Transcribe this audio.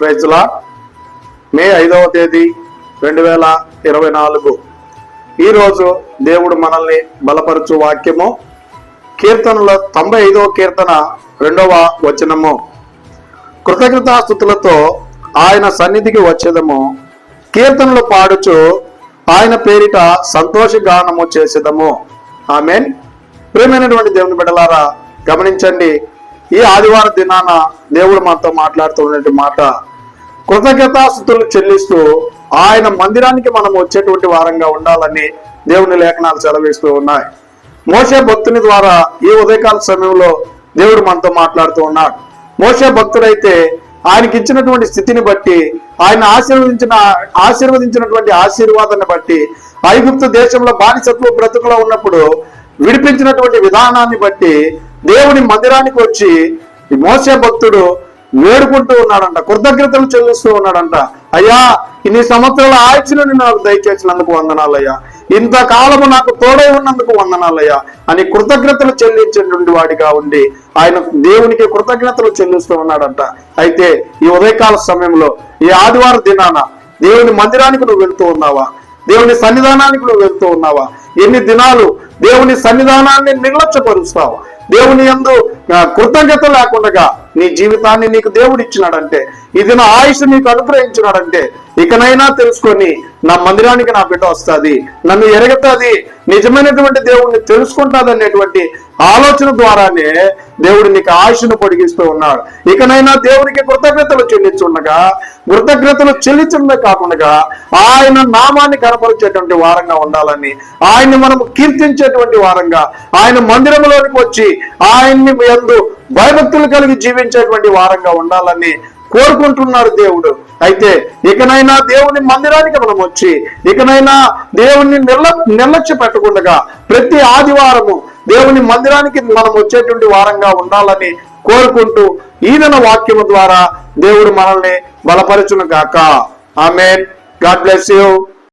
ప్రైజ్లా మే ఐదవ తేదీ రెండు వేల ఇరవై నాలుగు. ఈరోజు దేవుడు మనల్ని బలపరచు వాక్యము. కీర్తనలో తొంభై ఐదవ కీర్తన రెండవ వచనము. కృతజ్ఞతాస్థుతులతో ఆయన సన్నిధికి వచ్చేదము. కీర్తనలు పాడుచు ఆయన పేరిట సంతోష గానము చేసేదము. ఆమె ప్రియమైనటువంటి దేవుని బిడ్డలారా గమనించండి. ఈ ఆదివారం దినాన దేవుడు మనతో మాట్లాడుతున్నటువంటి మాట కృతజ్ఞతాస్థుతులు చెల్లిస్తూ ఆయన మందిరానికి మనం వచ్చేటువంటి వారంగా ఉండాలని దేవుని లేఖనాలు సెలవిస్తూ ఉన్నాయి. మోసే భక్తుని ద్వారా ఈ ఉదయకాల సమయంలో దేవుడు మనతో మాట్లాడుతూ ఉన్నాడు. మోసే భక్తుడైతే ఆయనకి ఇచ్చినటువంటి స్థితిని బట్టి ఆయన ఆశీర్వదించిన ఆశీర్వదించినటువంటి ఆశీర్వాదాన్ని బట్టి ఐగుప్తు దేశంలో బానిసత్వ బ్రతుకులో ఉన్నప్పుడు విడిపించినటువంటి విధానాన్ని బట్టి దేవుని మందిరానికి వచ్చి మోసే భక్తుడు వేడుకుంటూ ఉన్నాడంట కృతజ్ఞతలు చెల్లిస్తూ ఉన్నాడంట. అయ్యా ఇన్ని సంవత్సరాల ఆయుష్ను నాకు దయచేసినందుకు వందనాలయ్యా. ఇంతకాలము నాకు తోడై ఉన్నందుకు వందనాలయ్యా. అని కృతజ్ఞతలు చెల్లించేటువంటి వాడిగా ఉండి ఆయన దేవునికి కృతజ్ఞతలు చెల్లిస్తూ ఉన్నాడంట. అయితే ఈ ఉదయకాల సమయంలో ఈ ఆదివారం దినాన దేవుని మందిరానికి నువ్వు వెళ్తూ ఉన్నావా? దేవుని సన్నిధానానికి నువ్వు వెళ్తూ ఉన్నావా? ఎన్ని దినాలు దేవుని సన్నిధానాన్ని నిర్లక్ష్యపరుస్తావు? దేవుని ఎందు కృతజ్ఞత లేకుండా నీ జీవితాన్ని నీకు దేవుడు ఇచ్చినాడంటే ఇది నా ఆయుష్ నీకు అనుగ్రహించినాడంటే ఇకనైనా తెలుసుకొని నా మందిరానికి నా బిడ్డ వస్తుంది నన్ను ఎరగతాది నిజమైనటువంటి దేవుడిని తెలుసుకుంటాది అనేటువంటి ఆలోచన ద్వారానే దేవుడు నీకు ఆశను పొడిగిస్తూ ఉన్నాడు. ఇకనైనా దేవునికి కృతజ్ఞతలు చెల్లించుండగా కృతజ్ఞతలు చెల్లించడమే కాకుండా ఆయన నామాన్ని కనపరిచేటువంటి వారంగా ఉండాలని ఆయన్ని మనం కీర్తించేటువంటి వారంగా ఆయన మందిరంలోనికి వచ్చి ఆయన్ని ఎందు భయభక్తులు కలిగి జీవించేటువంటి వారంగా ఉండాలని కోరుకుంటున్నాడు దేవుడు. అయితే ఇకనైనా దేవుని మందిరానికి మనం వచ్చి ఇకనైనా దేవుని నిర్ల నిర్లక్ష్య పెట్టకుండా ప్రతి ఆదివారము దేవుని మందిరానికి మనం వచ్చేటువంటి వారంగా ఉండాలని కోరుకుంటూ ఈదన వాక్యము ద్వారా దేవుడు మనల్ని బలపరచును గాక. ఆమెన్. God bless you.